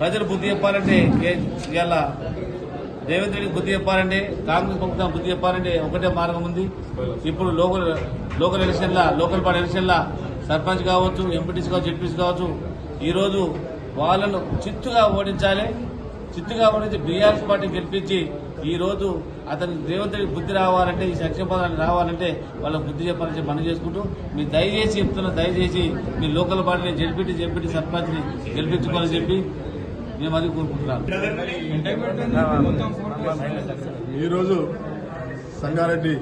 ప్రజలు బుద్ధి చెప్పాలంటే ఇవాళ రేవంత్ రెడ్డికి బుద్ధి చెప్పాలంటే కాంగ్రెస్ ప్రభుత్వం బుద్ధి చెప్పాలంటే ఒకటే మార్గం ఉంది. ఇప్పుడు లోకల్ లోకల్ ఎలక్షన్ల లోకల్ పార్టీ ఎలక్షన్ల సర్పంచ్ కావచ్చు ఎంపీటీసీ కావచ్చు జడ్పీసీ కావచ్చు ఈరోజు వాళ్ళను చిత్తుగా ఓడించాలి. చిత్తుగా ఓడించి బీఆర్ఎస్ పార్టీ గెలిపించి ఈ రోజు అతని రేవంత్ బుద్ధి రావాలంటే ఈ సంక్షేమ రావాలంటే వాళ్ళ బుద్ధి చెప్పాలని మనం చేసుకుంటూ మీరు దయచేసి చెప్తున్నా దయచేసి మీ లోకల్ పార్టీని జడ్పీటీ చెప్పి సర్పంచ్ని గెలిపించుకోవాలని చెప్పి మేము అది కోరుకుంటున్నాను ఈరోజు సంగారెడ్డి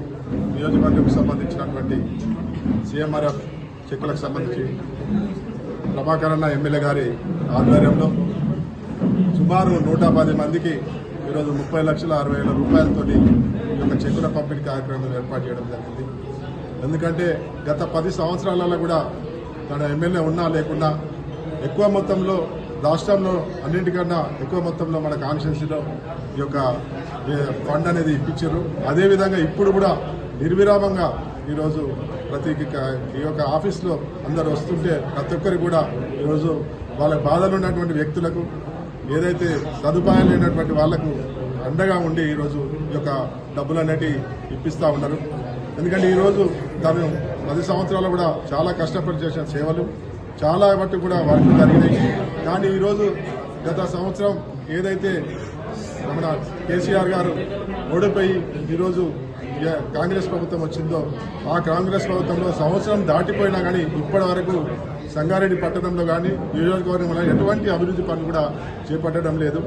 నియోజకవర్గంకు సంబంధించినటువంటి సీఎంఆర్ఎఫ్ చెక్కులకు సంబంధించి ప్రభాకరన్న ఎమ్మెల్యే గారి ఆధ్వర్యంలో సుమారు నూట మందికి ఈరోజు ముప్పై లక్షల అరవై వేల రూపాయలతో ఈ యొక్క చెక్కుల పంపిణీ కార్యక్రమం ఏర్పాటు చేయడం జరిగింది. ఎందుకంటే గత పది సంవత్సరాలలో కూడా తన ఎమ్మెల్యే ఉన్నా లేకున్నా ఎక్కువ మొత్తంలో రాష్ట్రంలో అన్నింటికన్నా ఎక్కువ మొత్తంలో మన కాన్స్టిట్యూన్సీలో ఈ యొక్క ఫండ్ అనేది ఇప్పించారు. అదేవిధంగా ఇప్పుడు కూడా నిర్విరామంగా ఈరోజు ప్రతి ఈ యొక్క ఆఫీస్లో అందరు వస్తుంటే ప్రతి ఒక్కరికి కూడా ఈరోజు వాళ్ళ బాధలు ఉన్నటువంటి వ్యక్తులకు ఏదైతే సదుపాయాలు లేనటువంటి వాళ్ళకు అండగా ఉండి ఈరోజు ఈ యొక్క డబ్బులు అనేటివి ఇప్పిస్తూ ఉన్నారు. ఎందుకంటే ఈరోజు తను పది సంవత్సరాలు కూడా చాలా కష్టపడి చేసిన సేవలు చాలా బట్టి కూడా వారికి జరిగినాయి. కానీ ఈరోజు గత సంవత్సరం ఏదైతే మన కేసీఆర్ గారు ఓడిపోయి ఈరోజు ఏ- కాంగ్రెస్ ప్రభుత్వం వచ్చిందో ఆ కాంగ్రెస్ ప్రభుత్వంలో సంవత్సరం దాటిపోయినా కానీ ఇప్పటి వరకు సంగారెడ్డి పట్టణంలో కానీ నియోజకవర్గంలో ఎటువంటి అభివృద్ధి పనులు కూడా చేపట్టడం లేదు.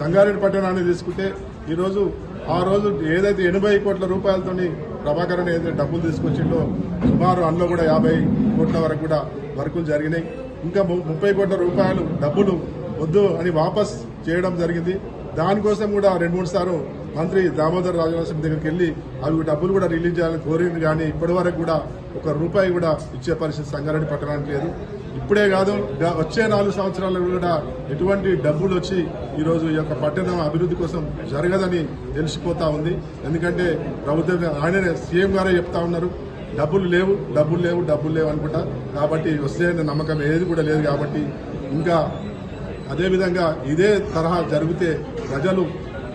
సంగారెడ్డి పట్టణాన్ని తీసుకుంటే ఈరోజు ఆ రోజు ఏదైతే ఎనభై కోట్ల రూపాయలతోని ప్రభాకరణ ఏదైతే డబ్బులు తీసుకొచ్చిండో సుమారు అందులో కూడా యాభై కోట్ల వరకు కూడా వర్కులు జరిగినాయి. ఇంకా ము- ముప్పై కోట్ల రూపాయలు డబ్బులు వద్దు అని వాపస్ చేయడం జరిగింది. దానికోసం కూడా రెండు మూడు సార్లు మంత్రి దామోదర్ రాజవంశం దగ్గరికి వెళ్ళి అవి డబ్బులు కూడా రిలీజ్ చేయాలని కోరింది. కానీ ఇప్పటి వరకు కూడా ఒక రూపాయి కూడా ఇచ్చే పరిస్థితి సంగారెడ్డి పట్టణానికి లేదు. ఇప్పుడే కాదు వచ్చే నాలుగు సంవత్సరాలు కూడా ఎటువంటి డబ్బులు వచ్చి ఈరోజు ఈ యొక్క పట్టణం అభివృద్ధి కోసం జరగదని తెలిసిపోతా ఉంది. ఎందుకంటే ప్రభుత్వం ఆయననే సీఎం గారే చెప్తా ఉన్నారు డబ్బులు లేవు డబ్బులు లేవు డబ్బులు లేవు అనుకుంటా. కాబట్టి వస్తే నమ్మకం ఏది కూడా లేదు కాబట్టి ఇంకా అదేవిధంగా ఇదే తరహా జరిగితే ప్రజలు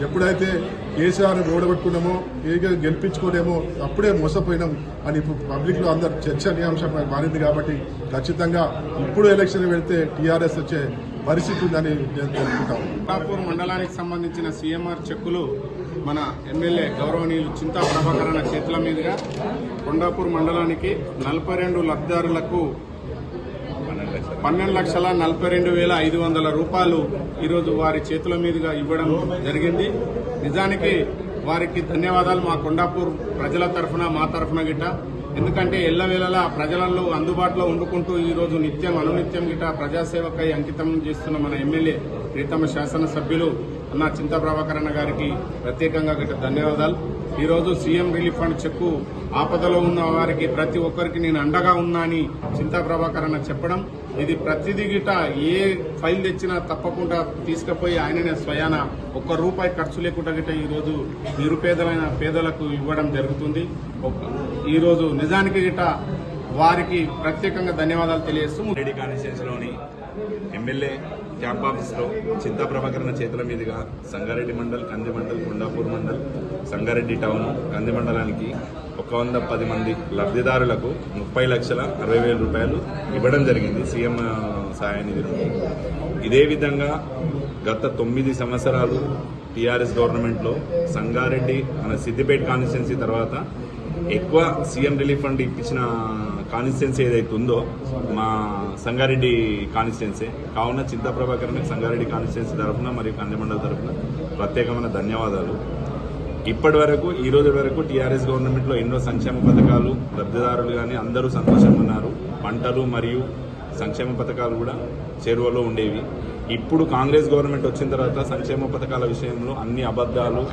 ఎప్పుడైతే కేసీఆర్ ఓడబెట్టుకున్నామో ఏగా గెలిపించుకోలేమో అప్పుడే మోసపోయినాం అని ఇప్పుడు పబ్లిక్లో అందరు చర్చనీయాంశం మారింది కాబట్టి ఖచ్చితంగా ఇప్పుడు ఎలక్షన్ వెళ్తే టీఆర్ఎస్ వచ్చే పరిస్థితి ఉందని నేను తెలుపుతాను కొండాపూర్ మండలానికి సంబంధించిన సీఎంఆర్ చెక్కులు మన ఎమ్మెల్యే గౌరవనీయులు చింతా ప్రభాకరణ చేతుల మీదుగా కొండాపూర్ మండలానికి నలభై రెండు లబ్ధిదారులకు పన్నెండు లక్షల నలభై రెండు వేల ఐదు వందల రూపాయలు ఈరోజు వారి చేతుల మీదుగా ఇవ్వడం జరిగింది. నిజానికి వారికి ధన్యవాదాలు మా కొండాపూర్ ప్రజల తరఫున మా తరఫున గిట్ట ఎందుకంటే ఎల్లవేళలా ప్రజలలో అందుబాటులో ఉండుకుంటూ ఈరోజు నిత్యం అనునిత్యం గిట్ట ప్రజాసేవకై అంకితం చేస్తున్న మన ఎమ్మెల్యే ప్రీతమ శాసనసభ్యులు అన్న చింత ప్రభాకరణ గారికి ప్రత్యేకంగా గిట్ట ధన్యవాదాలు. ఈరోజు సీఎం రిలీఫ్ ఫండ్ చెక్కు ఆపదలో ఉన్న వారికి ప్రతి ఒక్కరికి నేను అండగా ఉన్నా అని చింతా ప్రభాకరణ చెప్పడం. ఇది ప్రతిదీ గిట ఏ ఫైల్ తెచ్చినా తప్పకుండా తీసుకుపోయి ఆయననే స్వయాన ఒక్క రూపాయి ఖర్చు లేకుండా గిట ఈరోజు నిరుపేదలైన పేదలకు ఇవ్వడం జరుగుతుంది. ఈరోజు నిజానికి గిట వారికి ప్రత్యేకంగా ధన్యవాదాలు తెలియజేస్తూ రెడ్డి కాన్స్టిట్యూన్సీలోని ఎమ్మెల్యే క్యాంప్ ఆఫీస్లో చింతా ప్రభాకరణ చేతుల మీదుగా సంగారెడ్డి మండల్ కంది మండల్ కొండాపూర్ మండల్ సంగారెడ్డి టౌన్ కంది మండలానికి ఒక వంద పది మంది లబ్ధిదారులకు ముప్పై లక్షల అరవై వేల రూపాయలు ఇవ్వడం జరిగింది సీఎం ఆ, ఇదే విధంగా గత తొమ్మిది సంవత్సరాలు టీఆర్ఎస్ గవర్నమెంట్లో సంగారెడ్డి మన సిద్దిపేట కాన్స్టిట్యున్సీ తర్వాత ఎక్కువ సీఎం రిలీఫ్ ఫండ్ ఇప్పించిన కాన్స్టిట్యున్సీ ఏదైతే ఉందో మా సంగారెడ్డి కాన్స్టిట్యున్సీ. కావున చింతా ప్రభాకర్ సంగారెడ్డి కాన్స్టిట్యున్సీ తరఫున మరియు కందిమండల తరఫున ప్రత్యేకమైన ధన్యవాదాలు. ఇప్పటి వరకు ఈ రోజు వరకు టీఆర్ఎస్ గవర్నమెంట్లో ఎన్నో సంక్షేమ పథకాలు లబ్ధిదారులు కానీ అందరూ సంతోషంగా ఉన్నారు. పంటలు మరియు సంక్షేమ పథకాలు కూడా చేరువలో ఉండేవి. ఇప్పుడు కాంగ్రెస్ గవర్నమెంట్ వచ్చిన తర్వాత సంక్షేమ పథకాల విషయంలో అన్ని అబద్ధాలు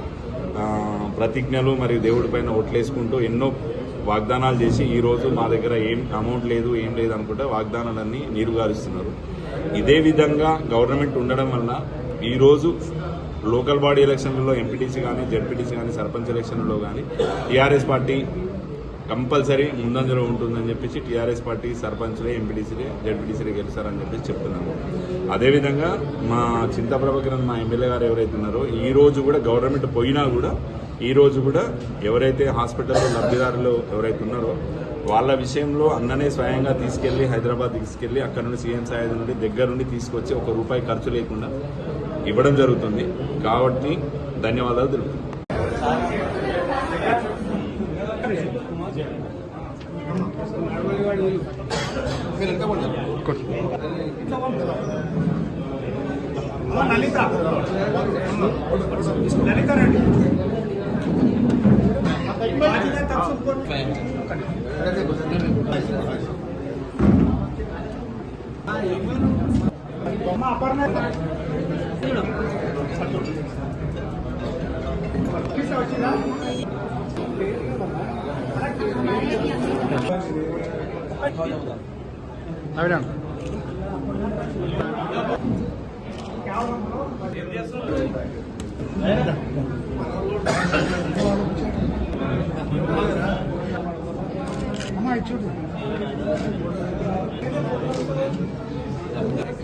ప్రతిజ్ఞలు మరియు దేవుడి పైన ఓట్లేసుకుంటూ ఎన్నో వాగ్దానాలు చేసి ఈరోజు మా దగ్గర ఏం అమౌంట్ లేదు ఏం లేదు అనుకుంటే వాగ్దానాలన్నీ నీరుగారుస్తున్నారు. ఇదే విధంగా గవర్నమెంట్ ఉండడం వల్ల ఈరోజు లోకల్ బాడీ ఎలక్షన్లలో ఎంపీటీసీ కానీ జెడ్పీటీసీ కానీ సర్పంచ్ ఎలక్షన్లో కానీ టీఆర్ఎస్ పార్టీ కంపల్సరీ ముందంజలో ఉంటుందని చెప్పేసి టీఆర్ఎస్ పార్టీ సర్పంచ్లే ఎంపీటీసీలే జడ్పీటీసీలే గెలుస్తారని చెప్పేసి చెప్తున్నాము. అదేవిధంగా మా చింతా ప్రభాకరన్ మా ఎమ్మెల్యే గారు ఎవరైతే ఉన్నారో ఈ రోజు కూడా గవర్నమెంట్ పోయినా కూడా ఈ రోజు కూడా ఎవరైతే హాస్పిటల్లో లబ్ధిదారులు ఎవరైతే ఉన్నారో వాళ్ళ విషయంలో అన్ననే స్వయంగా తీసుకెళ్ళి హైదరాబాద్ తీసుకెళ్ళి అక్కడ నుండి సీఎం సాయి నుండి దగ్గర నుండి తీసుకొచ్చి ఒక రూపాయి ఖర్చు లేకుండా ఇవ్వడం జరుగుతుంది. కాబట్టి ధన్యవాదాలు అవిడా ఏం చేస్తున్నారు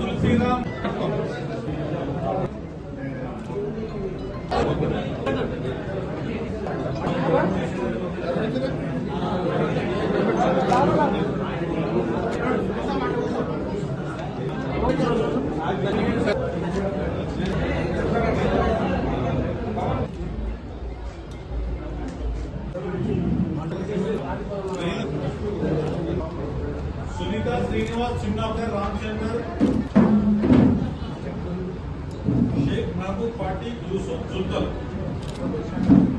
తెలుపుతున్నాను Thank you. श्रीनिवास चिन्नाकर रामचंद्र शेख महबूब पाटिल यूसुफ जुलकर